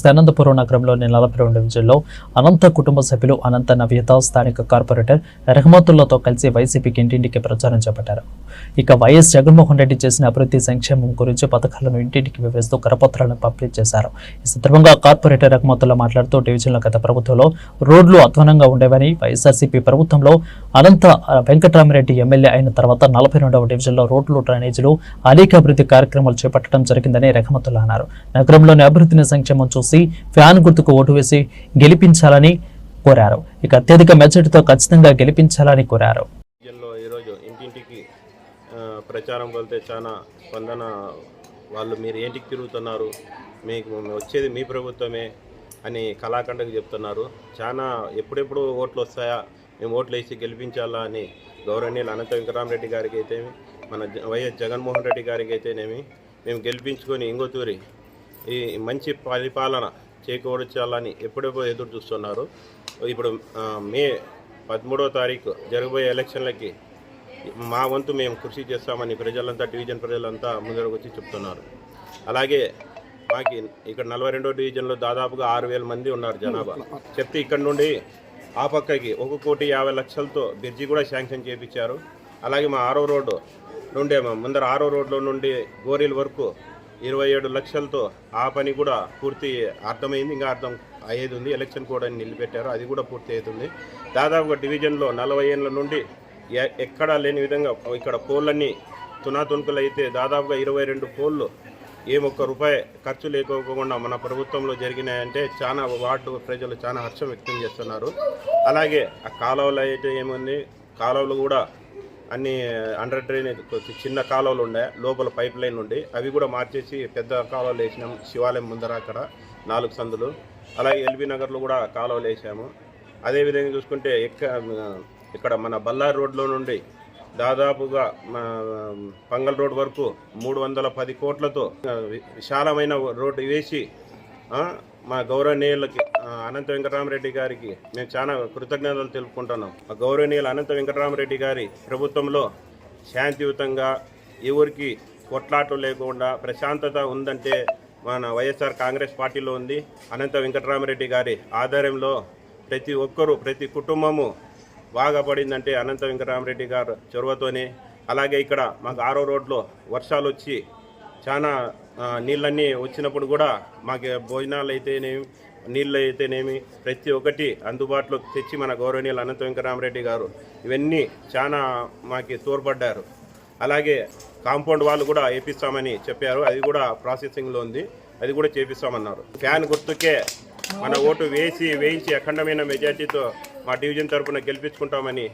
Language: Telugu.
చూస్తే అనంతపురం నగరంలోని నలభై రెండు డివిజన్లో అనంత కుటుంబ సభ్యులు అనంత నవ్యత స్థానిక కార్పొరేటర్ రెహమతుల్లతో కలిసి వైసీపీకి ఇంటింటికి ప్రచారం చేపట్టారు. ఇక వైఎస్ జగన్మోహన్ రెడ్డి చేసిన అభివృద్ధి సంక్షేమం గురించి పథకాలను ఇంటింటికి వివరిస్తూ కరపత్రాలను పంపిణీ చేశారు. ఈ సందర్భంగా కార్పొరేటర్ రెహమతుల్లా మాట్లాడుతూ డివిజన్లో గత ప్రభుత్వంలో రోడ్లు అధ్వానంగా ఉండేవని వైఎస్ఆర్సీపీ ప్రభుత్వంలో అనంత వెంకటరామిరెడ్డి ఎమ్మెల్యే అయిన తర్వాత నలభై రెండవ డివిజన్లో రోడ్లు డ్రైనేజీలు అనేక అభివృద్ధి కార్యక్రమాలు చేపట్టడం జరిగిందని రెహమతుల్లా అన్నారు. నగరంలోని అభివృద్ధిని సంక్షేమం చూసి ఫ్యాన్ గుర్తుకు ఓటు వేసి గెలిపించాలని కోరారు. ఇక అత్యధిక మెజార్టీతో ఖచ్చితంగా గెలిపించాలని కోరారు. ఈరోజు ఇంటింటికి ప్రచారం వెళ్తే చాలా స్పందన. వాళ్ళు మీరు ఏంటికి తిరుగుతున్నారు? మీకు వచ్చేది మీ ప్రభుత్వమే అని కళాఖండకు చెప్తున్నారు. చాలా ఎప్పుడెప్పుడు ఓట్లు వస్తాయా? మేము ఓట్లు వేసి గెలిపించాలా అని గౌరవనీయులు అనంత వెంకటరామరెడ్డి గారికి అయితే మన వైఎస్ జగన్మోహన్ రెడ్డి గారికి అయితేనేమి మేము గెలిపించుకొని ఇంగోతూరి ఈ మంచి పరిపాలన చేకూర్చాలని ఎప్పుడెప్పుడు ఎదురు చూస్తున్నారు? ఇప్పుడు మే పదమూడవ తారీఖు జరగబోయే ఎలక్షన్లకి మా వంతు మేము కృషి చేస్తామని ప్రజలంతా డివిజన్ ప్రజలంతా ముందరకు వచ్చి చెప్తున్నారు. అలాగే మాకి ఇక్కడ నలభై రెండో డివిజన్లో దాదాపుగా ఆరు వేల మంది ఉన్నారు జనాభా. చెప్తే ఇక్కడ నుండి ఆ పక్కకి ఒక కోటి యాభై లక్షలతో బ్రిడ్జి కూడా శాంక్షన్ చేయించారు అలాగే మా ఆరో రోడ్డు నుండే మా ముందర ఆరో రోడ్లో నుండి గోరీల వరకు ఇరవై ఏడు లక్షలతో ఆ పని కూడా పూర్తి అర్థమైంది ఇంకా అర్థం అయ్యేది ఉంది ఎలక్షన్ కూడా నిలిపెట్టారు అది కూడా పూర్తి అవుతుంది. దాదాపుగా డివిజన్లో నలభై ఏళ్ళ నుండి ఎ- ఎక్కడా లేని విధంగా ఇక్కడ పోళ్ళన్నీ తునాతునుకలు అయితే దాదాపుగా ఇరవై రెండు పోళ్ళు ఏమొక్క ఒక్క రూపాయి ఖర్చు లేకోకుండా మన ప్రభుత్వంలో జరిగినాయంటే చాలా వార్డు ప్రజలు చాలా హర్షం వ్యక్తం చేస్తున్నారు. అలాగే ఆ కాలువలు అయితే ఏముంది కాలువలు కూడా అన్ని అండర్ డ్రైనేజ్ చిన్న కాలువలు ఉండే లోపల పైప్ లైన్ ఉండి అవి కూడా మార్చేసి పెద్ద కాలువలు వేసినాం శివాలయం ముందర అక్కడ నాలుగు సందులు. అలాగే ఎల్బీ నగర్లో కూడా కాలువలు వేసాము. అదేవిధంగా చూసుకుంటే ఎక్క ఇక్కడ మన బల్లారి రోడ్లో నుండి దాదాపుగా పంగల్ రోడ్ వరకు మూడు వందల పది కోట్లతో వి- విశాలమైన రోడ్డు వేసి మా గౌరవనీయులకి అనంత వెంకటరామరెడ్డి గారికి మేము చాలా కృతజ్ఞతలు తెలుపుకుంటున్నాం. మా గౌరవనీయులు అనంత వెంకటరామరెడ్డి గారి ప్రభుత్వంలో శాంతియుతంగా ఎవరికి కొట్లాట్లు లేకుండా ప్రశాంతత ఉందంటే మన వైఎస్ఆర్ కాంగ్రెస్ పార్టీలో ఉంది. అనంత వెంకటరామరెడ్డి గారి ఆధ్వర్యంలో ప్రతి ఒక్కరూ ప్రతి కుటుంబము బాగా పడిందంటే అనంత వెంకటరామరెడ్డి గారు చొరవతోనే. అలాగే ఇక్కడ మాకు ఆరో రోడ్లో వర్షాలు వచ్చి చాలా నీళ్ళన్నీ వచ్చినప్పుడు కూడా మాకు భోజనాలు అయితేనేమి నీళ్ళు అయితేనేమి ప్రతి ఒక్కటి అందుబాటులో తెచ్చి మన గౌరవనీయులు అనంత వెంకటరామరెడ్డి గారు ఇవన్నీ చాలా మాకు తోడ్పడ్డారు. అలాగే కాంపౌండ్ వాళ్ళు కూడా వేపిస్తామని చెప్పారు. అది కూడా ప్రాసెసింగ్లో ఉంది. అది కూడా చేపిస్తామన్నారు. ఫ్యాన్ గుర్తుకే మన ఓటు వేసి వేయించి అఖండమైన మెజార్టీతో మా డివిజన్ తరపున గెలిపించుకుంటామని